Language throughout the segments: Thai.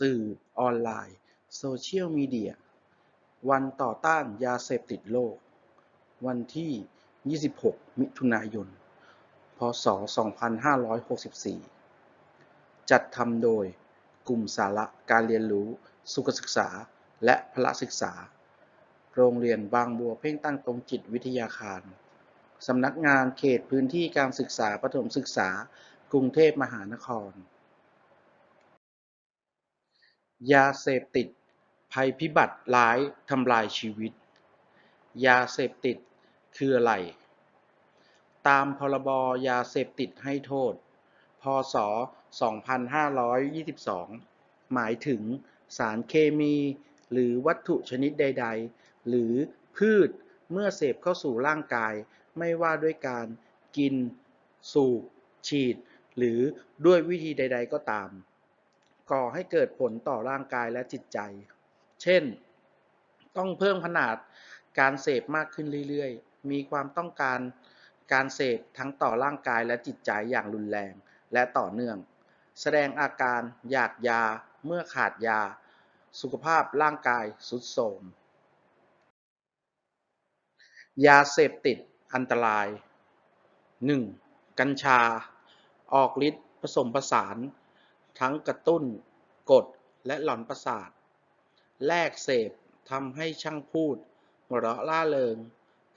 สื่อออนไลน์ โซเชียลมีเดีย วันต่อต้านยาเสพติดโลก วันที่ 26 มิถุนายน พ.ศ.2564 จัดทำโดยกลุ่มสาระการเรียนรู้ สุขศึกษา และพละศึกษา โรงเรียนบางบัวเพ่งตั้งตรงจิตวิทยาคาร สำนักงานเขตพื้นที่การศึกษาประถมศึกษา กรุงเทพมหานคร ยาเสพติด ภัยพิบัติร้ายทำลายชีวิต ยาเสพติดคืออะไร ตามพรบยาเสพติดให้โทษ พ.ศ.2522 หมายถึงสารเคมี หรือวัตถุชนิดใด ๆ หรือพืชเมื่อเสพเข้าสู่ร่างกาย ไม่ว่าด้วยการกิน สูบ ฉีด หรือด้วยวิธีใด ๆ ก็ตาม ก่อให้เกิดผลต่อร่างกายและจิตใจ เช่น ต้องเพิ่มขนาดการเสพมากขึ้นเรื่อยๆ มีความต้องการการเสพทั้งต่อร่างกายและจิตใจอย่างรุนแรงและต่อเนื่อง แสดงอาการอยากยาเมื่อขาดยา สุขภาพร่างกายทรุดโทรมยาเสพติดอันตราย 1. กัญชา ออกฤทธิ์ผสมผสาน ทั้งกระตุ้น กด และหลอนประสาทแรกเสพทำให้ช่างพูดหัวเราะร่าเริง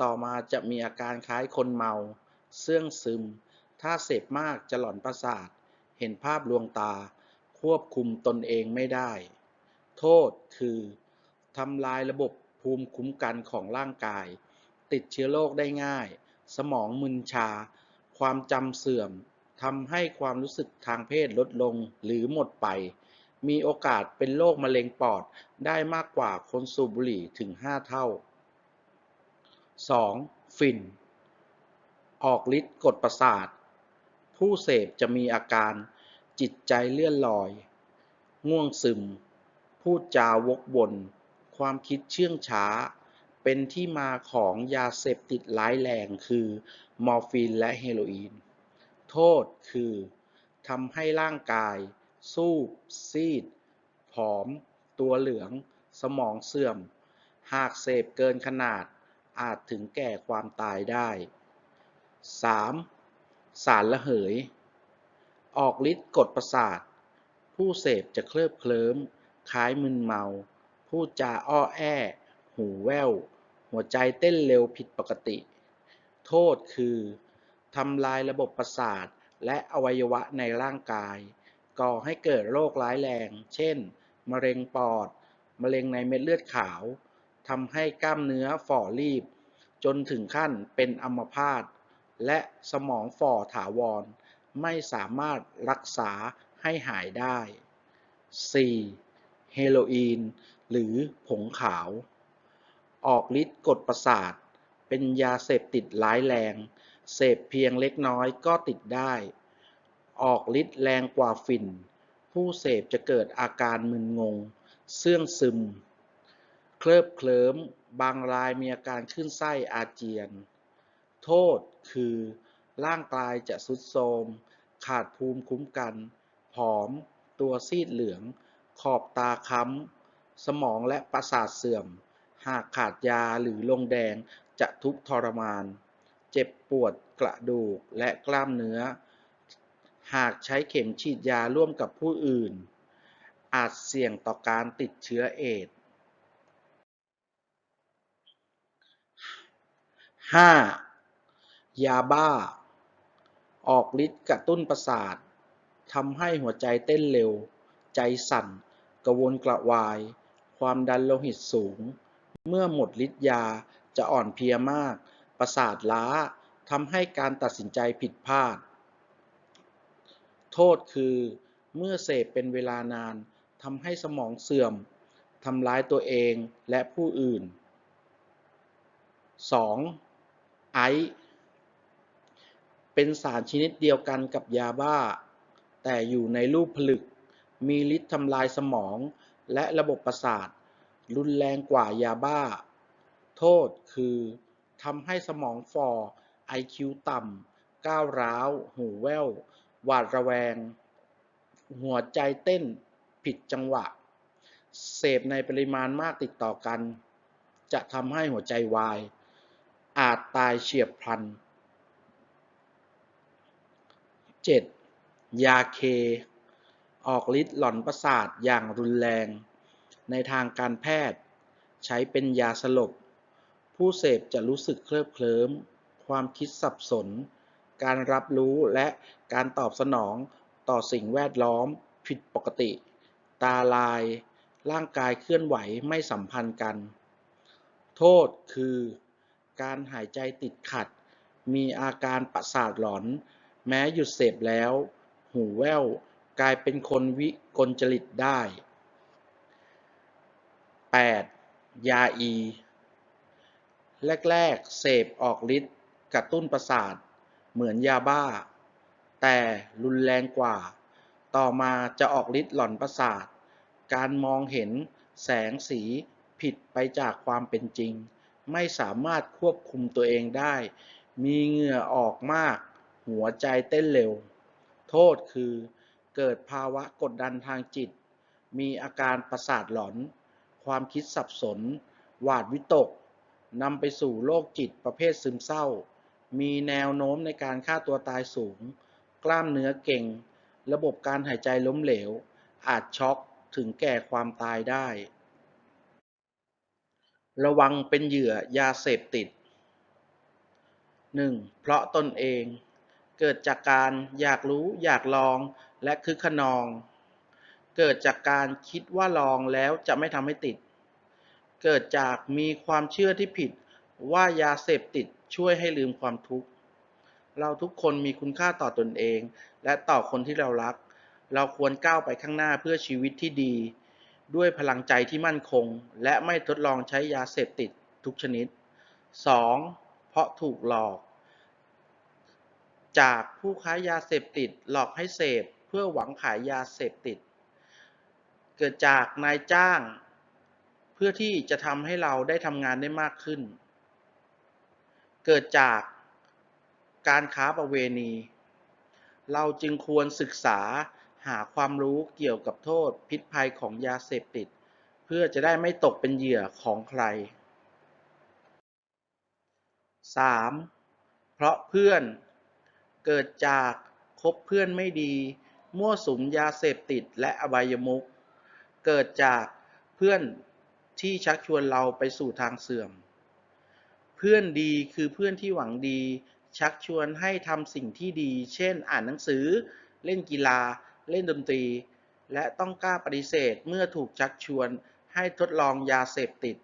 ต่อมาจะมีอาการคล้ายคนเมา เสื่องซึม ถ้าเสพมากจะหลอนประสาท เห็นภาพลวงตา ควบคุมตนเองไม่ได้ โทษคือทำลายระบบภูมิคุ้มกันของร่างกาย ติดเชื้อโรคได้ง่าย สมองมึนชา ความจำเสื่อม ทำให้ความรู้สึกทางเพศลดลงหรือหมดไป มีโอกาสเป็นโรคมะเร็งปอดได้มากกว่าคนสูบบุหรี่ถึง 5 เท่า 2. ฝิ่นออกฤทธิ์กดประสาท ผู้เสพจะมีอาการจิตใจเลื่อนลอย ง่วงซึม พูดจาวกวนความคิดเชื่องช้า เป็นที่มาของยาเสพติดร้ายแรงคือ มอร์ฟีนและเฮโรอีน โทษคือทำให้ร่างกายซูบซีด ผอม ตัวเหลือง สมองเสื่อม หากเสพเกินขนาดอาจถึงแก่ความตายได้ 3. สารระเหย ออกฤทธิ์กดประสาท ผู้เสพจะเคลิบเคลิ้ม คล้ายมึนเมา พูดจาอ้อแอ หูแว่ว หัวใจเต้นเร็วผิดปกติ โทษคือ ทำลายระบบประสาทและอวัยวะในร่างกาย ก่อให้เกิดโรคร้ายแรง เช่น มะเร็งปอด มะเร็งในเม็ดเลือดขาวทำให้กล้ามเนื้อฝ่อรีบ จนถึงขั้นเป็นอัมพาตและสมองฝ่อถาวร ไม่สามารถรักษาให้หายได้ 4. เฮโรอีน หรือผงขาว ออกฤทธิ์กดประสาท เป็นยาเสพติดร้ายแรง เสพเพียงเล็กน้อยก็ติดได้ ออกฤทธิ์แรงกว่าฝิ่น ผู้เสพจะเกิดอาการมึนงง เสื่องซึม เคลิบเคลิ้ม บางรายมีอาการขึ้นไส้อาเจียน โทษคือร่างกายจะทรุดโทรมขาดภูมิคุ้มกัน ผอม ตัวซีดเหลือง ขอบตาค้ำ สมองและประสาทเสื่อม หากขาดยาหรือลงแดงจะทุกข์ทรมาน เจ็บปวดกระดูกและกล้ามเนื้อ หากใช้เข็มฉีดยาร่วมกับผู้อื่น อาจเสี่ยงต่อการติดเชื้อเอดส์ 5. ยาบ้า ออกฤทธิ์กระตุ้นประสาททำให้หัวใจเต้นเร็ว ใจสั่น กระวนกระวาย ความดันโลหิตสูง เมื่อหมดฤทธิ์ยาจะอ่อนเพลียมาก ประสาทล้าทำให้การตัดสินใจผิดพลาด โทษคือเมื่อเสพเป็นเวลานานทำให้สมองเสื่อมทำร้ายตัวเองและผู้อื่น 2. ไอซ์เป็นสารชนิดเดียวกันกับยาบ้า แต่อยู่ในรูปผลึก มีฤทธิ์ทำลายสมองและระบบประสาท รุนแรงกว่ายาบ้า โทษคือ ทำให้สมองฝ่อ IQ ต่ำ ก้าวร้าว หูแว่ว หวาดระแวง หัวใจเต้นผิดจังหวะ เสพในปริมาณมากติดต่อกัน จะทำให้หัวใจวาย อาจตายเฉียบพลัน 7. ยาเค ออกฤทธิ์หลอนประสาทอย่างรุนแรง ในทางการแพทย์ ใช้เป็นยาสลบ ผู้เสพจะรู้สึกเคลิบเคลิ้ม ความคิดสับสน การรับรู้และการตอบสนองต่อสิ่งแวดล้อม ผิดปกติ ตาลาย ร่างกายเคลื่อนไหวไม่สัมพันธ์กัน โทษคือ การหายใจติดขัด มีอาการประสาทหลอน แม้หยุดเสพแล้ว หูแว่ว กลายเป็นคนวิกลจริตได้ 8. ยาอี แรก ๆ เสพออกฤทธิ์กระตุ้นประสาท เหมือนยาบ้า แต่รุนแรงกว่า ต่อมาจะออกฤทธิ์หลอนประสาท การมองเห็นแสงสีผิดไปจากความเป็นจริง ไม่สามารถควบคุมตัวเองได้ มีเหงื่อออกมาก หัวใจเต้นเร็ว โทษคือเกิดภาวะกดดันทางจิต มีอาการประสาทหลอน ความคิดสับสน หวาดวิตก นำไปสู่โรคจิตประเภทซึมเศร้า มีแนวโน้มในการฆ่าตัวตายสูง กล้ามเนื้อเก่ง ระบบการหายใจล้มเหลว อาจช็อกถึงแก่ความตายได้ ระวังเป็นเหยื่อยาเสพติด 1. เพราะตนเอง เกิดจากการอยากรู้อยากลองและคึกขนอง เกิดจากการคิดว่าลองแล้วจะไม่ทำให้ติด เกิดจากมีความเชื่อที่ผิดว่ายาเสพติดช่วยให้ลืมความทุกข์ เราทุกคนมีคุณค่าต่อตนเอง และต่อคนที่เรารัก เราควรก้าวไปข้างหน้าเพื่อชีวิตที่ดี ด้วยพลังใจที่มั่นคง และไม่ทดลองใช้ยาเสพติดทุกชนิด 2. เพราะถูกหลอก จากผู้ค้ายาเสพติดหลอกให้เสพเพื่อหวังขายยาเสพติด เกิดจากนายจ้าง พื่อที่จะทำให้เราได้ทำงานได้มากขึ้น เกิดจากการค้าประเวณี เราจึงควรศึกษาหาความรู้เกี่ยวกับโทษพิษภัยของยาเสพติด เพื่อจะได้ไม่ตกเป็นเหยื่อของใคร 3. เพราะเพื่อนเกิดจากคบเพื่อนไม่ดี มั่วสุมยาเสพติดและอบายมุขเกิดจากเพื่อน ที่ชักชวนเราไปสู่ทางเสื่อม เพื่อนดีคือเพื่อนที่หวังดี ชักชวนให้ทำสิ่งที่ดี เช่น อ่านหนังสือ เล่นกีฬา เล่นดนตรี และต้องกล้าปฏิเสธเมื่อถูกชักชวนให้ทดลองยาเสพติด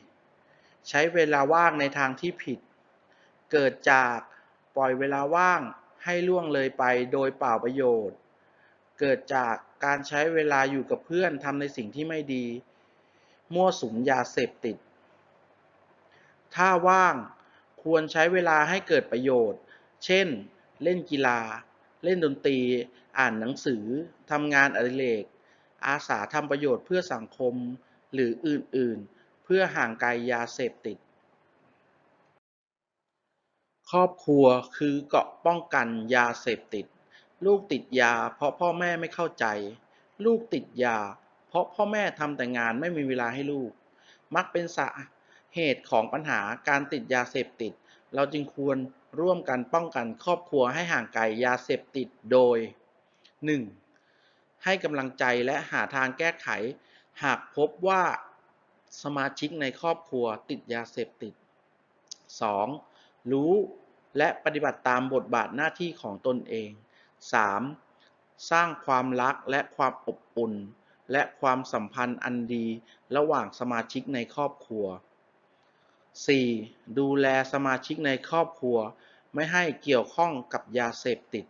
4. ใช้เวลาว่างในทางที่ผิด เกิดจากปล่อยเวลาว่างให้ล่วงเลยไปโดยเปล่าประโยชน์ เกิดจากการใช้เวลาอยู่กับเพื่อนทำในสิ่งที่ไม่ดี มั่วสุมยาเสพติด ถ้าว่างควรใช้เวลาให้เกิดประโยชน์ เช่น เล่นกีฬา เล่นดนตรี อ่านหนังสือ ทำงานอดิเรก อาสาทำประโยชน์เพื่อสังคม หรืออื่น ๆ เพื่อห่างไกลยาเสพติด ครอบครัวคือเกราะป้องกันยาเสพติด ลูกติดยา เพราะพ่อแม่ไม่เข้าใจ ลูกติดยา เพราะพ่อแม่ทำแต่งานไม่มีเวลาให้ลูก มักเป็นสาเหตุของปัญหาการติดยาเสพติด เราจึงควรร่วมกันป้องกันครอบครัวให้ห่างไกลยาเสพติดโดย 1. ให้กำลังใจและหาทางแก้ไข หากพบว่าสมาชิกในครอบครัวติดยาเสพติด 2. รู้และปฏิบัติตามบทบาทหน้าที่ของตนเอง 3. สร้างความรักและความอบอุ่น และความสัมพันธ์อันดีระหว่างสมาชิกในครอบครัว 4. ดูแลสมาชิกในครอบครัว ไม่ให้เกี่ยวข้องกับยาเสพติด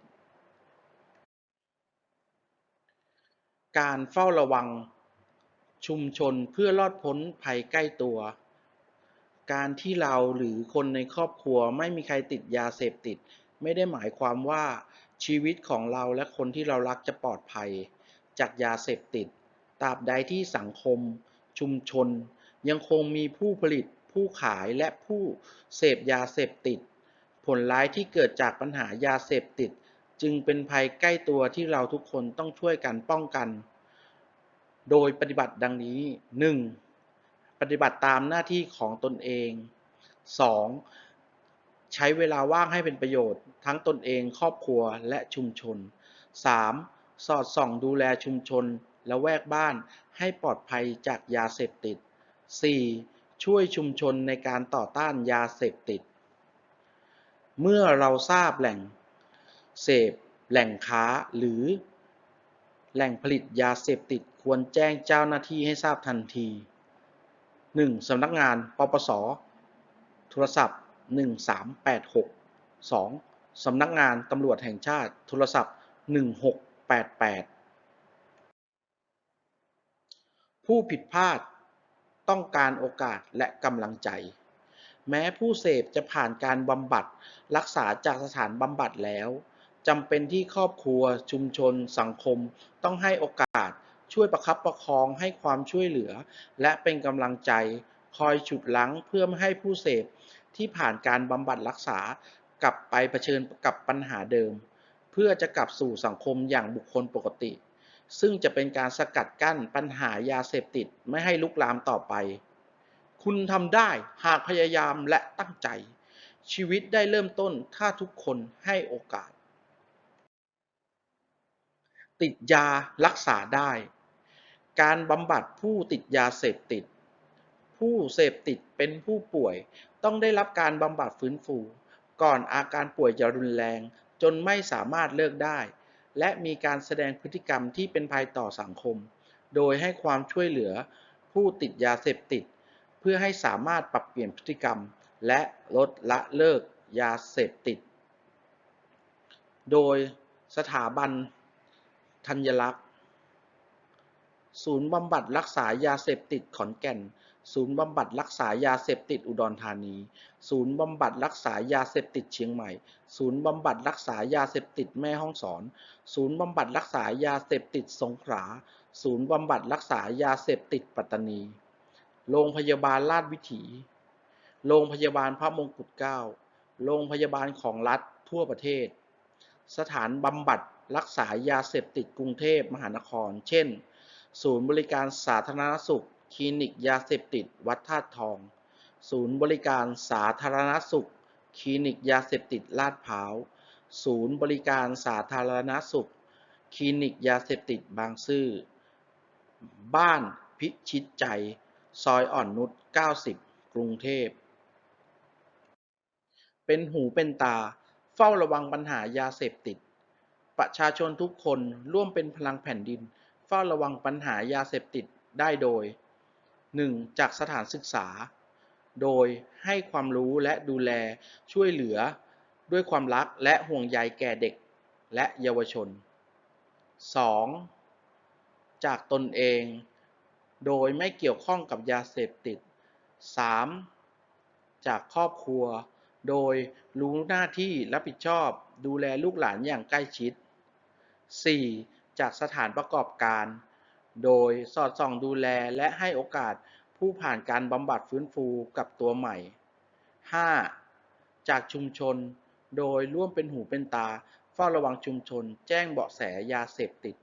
การเฝ้าระวัง ชุมชนเพื่อรอดพ้นภัยใกล้ตัว การที่เราหรือคนในครอบครัวไม่มีใครติดยาเสพติด ไม่ได้หมายความว่าชีวิตของเราและคนที่เรารักจะปลอดภัย จากยาเสพติดตราบใดที่สังคม ชุมชน ยังคงมีผู้ผลิต ผู้ขายและผู้เสพยาเสพติด ผลร้ายที่เกิดจากปัญหายาเสพติด จึงเป็นภัยใกล้ตัวที่เราทุกคนต้องช่วยกันป้องกัน โดยปฏิบัติดังนี้ 1. ปฏิบัติตามหน้าที่ของตนเอง 2. ใช้เวลาว่างให้เป็นประโยชน์ ทั้งตนเองครอบครัวและชุมชน 3. สอดส่องดูแลชุมชนและแวกบ้านให้ปลอดภัยจากยาเสพติด 4. ช่วยชุมชนในการต่อต้านยาเสพติด เมื่อเราทราบแหล่งเสพ แหล่งค้าหรือ แหล่งผลิตยาเสพติดควรแจ้งเจ้าหน้าที่ให้ทราบทันที 1. สำนักงานปปส โทรศัพท์ 1386 2. สำนักงานตำรวจแห่งชาติ โทรศัพท์ 1688 ผู้ผิดพลาดต้องการโอกาสและกำลังใจ แม้ผู้เสพจะผ่านการบำบัดรักษาจากสถานบำบัดแล้วจำเป็นที่ครอบครัวชุมชน สังคม ต้องให้โอกาส ช่วยประคับประคองให้ความช่วยเหลือ และเป็นกำลังใจ คอยฉุดลั้งเพื่อไม่ให้ผู้เสพ ที่ผ่านการบำบัดรักษากลับไปเผชิญกับปัญหาเดิม เพื่อจะกลับสู่สังคมอย่างบุคคลปกติ ซึ่งจะเป็นการสกัดกั้นปัญหายาเสพติดไม่ให้ลุกลามต่อไป คุณทำได้หากพยายามและตั้งใจ ชีวิตได้เริ่มต้นถ้าทุกคนให้โอกาส ติดยารักษาได้ การบำบัดผู้ติดยาเสพติดผู้เสพติดเป็นผู้ป่วย ต้องได้รับการบำบัดฟื้นฟู ก่อนอาการป่วยจะรุนแรง จนไม่สามารถเลิกได้ และมีการแสดงพฤติกรรมที่เป็นภัยต่อสังคม โดยให้ความช่วยเหลือผู้ติดยาเสพติด เพื่อให้สามารถปรับเปลี่ยนพฤติกรรม และลดละเลิกยาเสพติด โดยสถาบันธัญลักษณ์ ศูนย์บำบัดรักษายาเสพติดขอนแก่น ศูนย์บำบัดรักษายาเสพติดอุดรธานี ศูนย์บำบัดรักษายาเสพติดเชียงใหม่ ศูนย์บำบัดรักษายาเสพติดแม่ฮ่องสอน ศูนย์บำบัดรักษายาเสพติดสงขลา ศูนย์บำบัดรักษายาเสพติดปัตตานี โรงพยาบาลราชวิถี โรงพยาบาลพระมงกุฎเกล้า โรงพยาบาลของรัฐทั่วประเทศ สถานบำบัดรักษายาเสพติดกรุงเทพมหานคร เช่น ศูนย์บริการสาธารณสุข คลินิกยาเสพติด วัดธาตุทอง ศูนย์บริการสาธารณสุข คลินิกยาเสพติดลาดพร้าว ศูนย์บริการสาธารณสุข คลินิกยาเสพติดบางซื่อ บ้านพิชิตใจ ซอยอ่อนนุช 90 กรุงเทพ เป็นหูเป็นตา เฝ้าระวังปัญหายาเสพติด ประชาชนทุกคนร่วมเป็นพลังแผ่นดิน เฝ้าระวังปัญหายาเสพติดได้โดย 1. จากสถานศึกษา โดยให้ความรู้และดูแลช่วยเหลือด้วยความรักและห่วงใยแก่เด็กและเยาวชน 2. จากตนเอง โดยไม่เกี่ยวข้องกับยาเสพติด 3. จากครอบครัว โดยรู้หน้าที่รับผิดชอบดูแลลูกหลานอย่างใกล้ชิด 4. จากสถานประกอบการ โดยสอดส่องดูแลและให้โอกาสผู้ผ่านการบำบัดฟื้นฟูกับตัวใหม่ 5. จากชุมชน โดยร่วมเป็นหูเป็นตาเฝ้าระวังชุมชน แจ้งเบาะแสยาเสพติด